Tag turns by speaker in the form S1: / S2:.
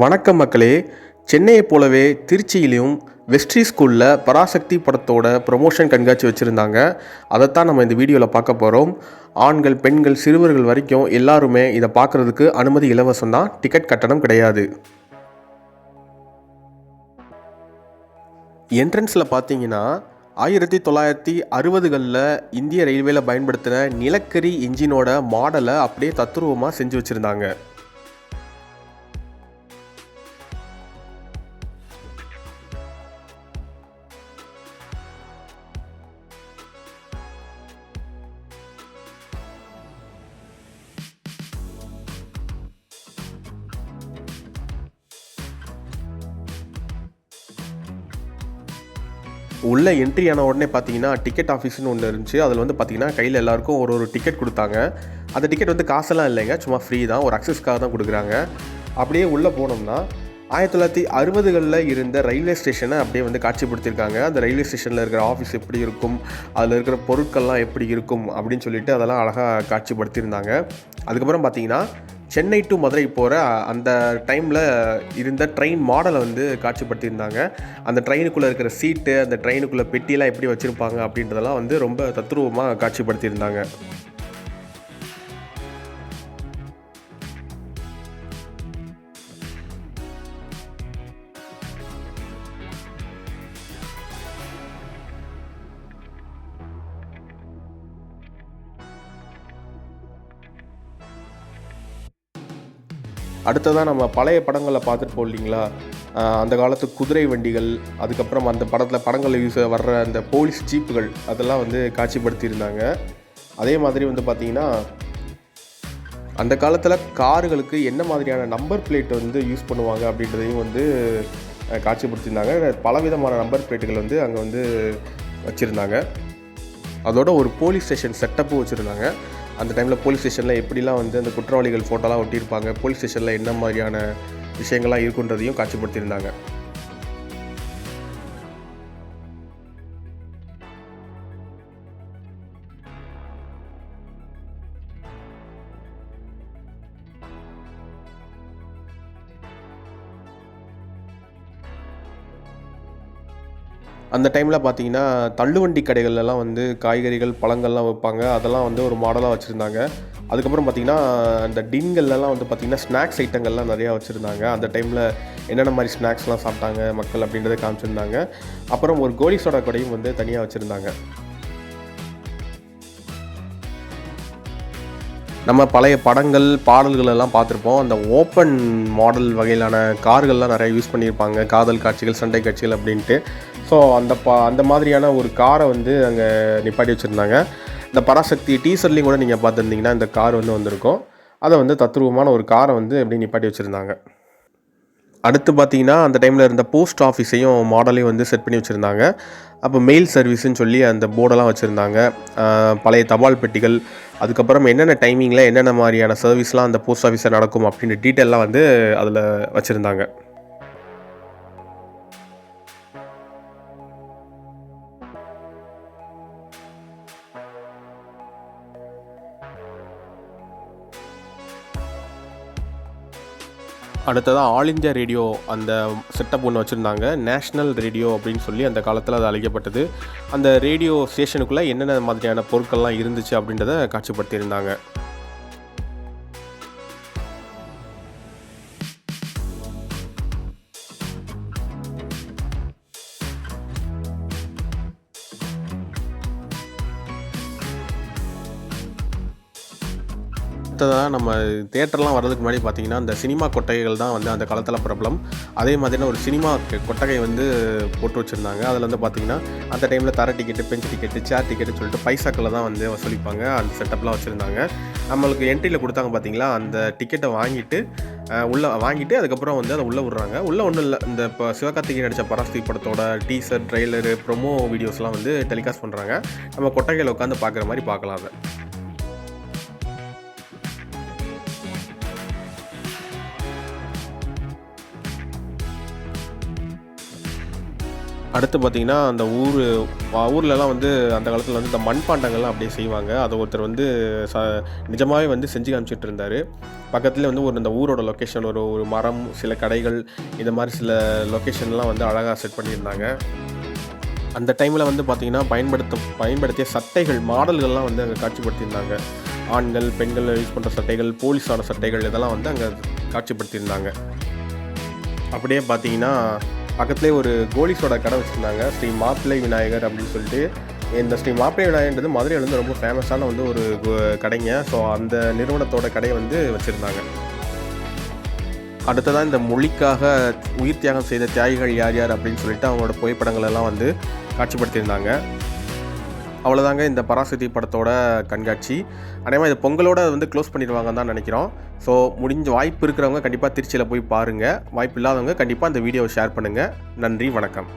S1: வணக்கம் மக்களே. சென்னையைப் போலவே திருச்சியிலையும் வெஸ்ட்ரி ஸ்கூலில் பராசக்தி படத்தோட ப்ரொமோஷன் கண்காட்சி வச்சுருந்தாங்க. அதைத்தான் நம்ம இந்த வீடியோவில் பார்க்க போகிறோம் ஆண்கள் பெண்கள் சிறுவர்கள் வரைக்கும் எல்லாருமே இதை பார்க்குறதுக்கு அனுமதி இலவசம் தான். டிக்கெட் கட்டணம் கிடையாது. என்ட்ரன்ஸில் பார்த்தீங்கன்னா ஆயிரத்தி தொள்ளாயிரத்தி அறுபதுகளில் இந்திய ரயில்வேல பயன்படுத்தின நிலக்கரி இன்ஜினோட மாடலை அப்படியே தத்ரூபமாக செஞ்சு வச்சுருந்தாங்க. உள்ளே என்ட்ரி ஆன உடனே பார்த்தீங்கன்னா டிக்கெட் ஆஃபீஸ்னு ஒன்று இருந்துச்சு. அதில் வந்து பார்த்தீங்கன்னா கையில் எல்லாருக்கும் ஒரு ஒரு டிக்கெட் கொடுத்தாங்க. அந்த டிக்கெட் வந்து காசெல்லாம் இல்லைங்க. சும்மா ஃப்ரீ தான். ஒரு அக்சஸ்க்காக தான் கொடுக்குறாங்க. அப்படியே உள்ளே போனோம்னா ஆயிரத்தி தொள்ளாயிரத்தி அறுபதுகளில் இருந்த ரயில்வே ஸ்டேஷனை அப்படியே வந்து காட்சிப்படுத்தியிருக்காங்க. அந்த ரயில்வே ஸ்டேஷனில் இருக்கிற ஆஃபீஸ் எப்படி இருக்கும்? அதில் இருக்கிற பொருட்கள்லாம் எப்படி இருக்கும்? அப்படின்னு சொல்லிட்டு அதெல்லாம் அழகாக காட்சிப்படுத்தியிருந்தாங்க. அதுக்கப்புறம் பார்த்தீங்கன்னா சென்னை டு மதுரை போகிற அந்த டைமில் இருந்த ட்ரெயின் மாடலை வந்து காட்சிப்படுத்தியிருந்தாங்க. அந்த ட்ரெயினுக்குள்ளே இருக்கிற சீட்டு அந்த ட்ரெயினுக்குள்ளே பெட்டியெல்லாம் எப்படி வச்சுருப்பாங்க அப்படின்றதெல்லாம் வந்து ரொம்ப தத்ரூபமாக காட்சிப்படுத்தியிருந்தாங்க. அடுத்ததாக நம்ம பழைய படங்களை பார்த்துட்டு இல்லைங்களா? அந்த காலத்து குதிரை வண்டிகள் அதுக்கப்புறம் அந்த படத்தில் படங்களில் யூஸ் வர்ற அந்த போலீஸ் ஜீப்புகள் அதெல்லாம் வந்து காட்சிப்படுத்தியிருந்தாங்க. அதே மாதிரி வந்து பார்த்திங்கன்னா அந்த காலத்தில் கார்களுக்கு என்ன மாதிரியான நம்பர் பிளேட் வந்து யூஸ் பண்ணுவாங்க அப்படின்றதையும் வந்து காட்சிப்படுத்தியிருந்தாங்க. பலவிதமான நம்பர் பிளேட்டுகள் வந்து அங்கே வந்து வச்சுருந்தாங்க. அதோட ஒரு போலீஸ் ஸ்டேஷன் செட்டப்பும் வச்சுருந்தாங்க. அந்த டைமில் போலீஸ் ஸ்டேஷனில் எப்படிலாம் வந்து அந்த குற்றவாளிகள் ஃபோட்டோலாம் ஒட்டியிருப்பாங்க? போலீஸ் ஸ்டேஷனில் என்ன மாதிரியான விஷயங்கள்லாம் இருக்குன்றதையும் காட்சிப்படுத்தியிருந்தாங்க. அந்த டைமில் பார்த்தீங்கன்னா தள்ளுவண்டி கடைகள்லாம் வந்து காய்கறிகள் பழங்கள்லாம் வைப்பாங்க அதெல்லாம் வந்து ஒரு மாடலாக வச்சுருந்தாங்க. அதுக்கப்புறம் பார்த்தீங்கன்னா அந்த டின்கள்லாம் வந்து பார்த்திங்கன்னா ஸ்நாக்ஸ் ஐட்டங்கள்லாம் நிறையா வச்சுருந்தாங்க. அந்த டைமில் என்னென்ன மாதிரி ஸ்நாக்ஸ்லாம் சாப்பிட்டாங்க மக்கள் அப்படின்றத காமிச்சிருந்தாங்க. அப்புறம் ஒரு கோலி சோடா கடையும் வந்து தனியாக வச்சுருந்தாங்க. நம்ம பழைய படங்கள் பாடல்கள் எல்லாம் பார்த்துருப்போம். அந்த ஓப்பன் மாடல் வகையிலான கார்கள்லாம் நிறைய யூஸ் பண்ணியிருப்பாங்க. காதல் காட்சிகள் சண்டை காட்சிகள் அப்படின்ட்டு. ஸோ அந்த பா அந்த மாதிரியான ஒரு காரை வந்து அங்கே நிப்பாட்டி வச்சுருந்தாங்க. இந்த பராசக்தி டீசர்லையும் கூட நீங்கள் பார்த்துருந்தீங்கன்னா இந்த கார் வந்து வந்திருக்கும். அதை வந்து தத்ரூபமான ஒரு காரை வந்து எப்படி நிப்பாட்டி வச்சுருந்தாங்க. அடுத்து பார்த்தீங்கன்னா அந்த டைமில் இருந்த போஸ்ட் ஆஃபீஸையும் மாடலையும் வந்து செட் பண்ணி வச்சுருந்தாங்க. அப்போ மெயில் சர்வீஸ்னு சொல்லி அந்த போர்டெல்லாம் வச்சுருந்தாங்க. பழைய தபால் பெட்டிகள் அதுக்கப்புறம் என்னென்ன டைமிங்கில் என்னென்ன மாதிரியான சர்வீஸ்லாம் அந்த போஸ்ட் ஆஃபீஸில் நடக்கும் அப்படின்ற டீட்டெயிலெலாம் வந்து அதில் வச்சுருந்தாங்க. அடுத்ததாக ஆல் இந்தியா ரேடியோ அந்த செட்டப் ஒன்று வச்சுருந்தாங்க. நேஷ்னல் ரேடியோ அப்படின்னு சொல்லி அந்த காலத்தில் அது அழைக்கப்பட்டது. அந்த ரேடியோ ஸ்டேஷனுக்குள்ளே என்னென்ன மாதிரியான பொருட்கள்லாம் இருந்துச்சு அப்படின்றத காட்சிப்படுத்தியிருந்தாங்க. அடுத்ததாக நம்ம தேட்டர்லாம் வர்றதுக்கு முன்னாடி பார்த்தீங்கன்னா அந்த சினிமா கொட்டகைகள் தான் வந்து அந்த காலத்தில் பிரபலம். அதே மாதிரியான ஒரு சினிமா கொட்டகை வந்து போட்டு வச்சுருந்தாங்க. அதில் வந்து பார்த்திங்கன்னா அந்த டைமில் தர ticket bench ticket chair ticket சொல்லிட்டு பைசாக்களை தான் வந்து வசூலிப்பாங்க. அந்த செட்டப்லாம் வச்சுருந்தாங்க. நம்மளுக்கு என்ட்ரியில் கொடுத்தாங்க பார்த்தீங்களா அந்த டிக்கெட்டை வாங்கிட்டு உள்ளே வாங்கிட்டு அதுக்கப்புறம் வந்து அதை உள்ளே விட்றாங்க. உள்ளே ஒன்றும் இல்லை. இந்த இப்போ சிவகார்த்திகேயன் நடித்த பராஸ்தி படத்தோட டீசர் ட்ரெய்லரு ப்ரொமோ வீடியோஸ்லாம் வந்து டெலிகாஸ்ட் பண்ணுறாங்க நம்ம கொட்டகையில் உட்காந்து பார்க்குற மாதிரி பார்க்கலாம் அதை. அடுத்து பார்த்தீங்கன்னா அந்த ஊர் ஊர்லலாம் வந்து அந்த காலத்தில் வந்து இந்த மண்பாண்டங்கள்லாம் அப்படியே செய்வாங்க. அதை ஒருத்தர் வந்து ச நிஜமாகவே வந்து செஞ்சு காமிச்சிட்டு இருந்தார். பக்கத்தில் வந்து ஒரு இந்த ஊரோட லொக்கேஷன் ஒரு ஒரு மரம் சில கடைகள் இந்த மாதிரி சில லொக்கேஷன்லாம் வந்து அழகாக செட் பண்ணியிருந்தாங்க. அந்த டைமில் வந்து பார்த்திங்கன்னா பயன்படுத்த பயன்படுத்திய சட்டைகள் மாடல்கள்லாம் வந்து அங்கே காட்சிப்படுத்தியிருந்தாங்க. ஆண்கள் பெண்கள் யூஸ் பண்ணுற சட்டைகள் போலீஸோட சட்டைகள் இதெல்லாம் வந்து அங்கே காட்சிப்படுத்தியிருந்தாங்க. அப்படியே பார்த்தீங்கன்னா பக்கத்துலேயே ஒரு கோலிஸோட கடை வச்சுருந்தாங்க. ஸ்ரீ மாப்பிள்ளை விநாயகர் அப்படின்னு சொல்லிட்டு. இந்த ஸ்ரீ மாப்பிள்ளை விநாயகர்ன்றது மதுரையில் வந்து ரொம்ப ஃபேமஸான வந்து ஒரு கடைங்க. ஸோ அந்த நிறுவனத்தோட கடையை வந்து வச்சுருந்தாங்க. அடுத்ததாக இந்த மொழிக்காக உயிர் தியாகம் செய்த தியாகிகள் யார் யார் அப்படின்னு சொல்லிட்டு அவங்களோட புகைப்படங்கள் எல்லாம் வந்து காட்சிப்படுத்தியிருந்தாங்க. அவ்வளோதாங்க இந்த பராசக்தி படத்தோட கண்காட்சி. அதேமாதிரி இது பொங்கலோட வந்து க்ளோஸ் பண்ணிடுவாங்கன்னு தான் நினைக்கிறோம். ஸோ முடிஞ்ச வாய்ப்பு இருக்கிறவங்க கண்டிப்பாக திருச்சியில் போய் பாருங்கள் வாய்ப்பு இல்லாதவங்க கண்டிப்பாக இந்த வீடியோவை ஷேர் பண்ணுங்கள் நன்றி வணக்கம்.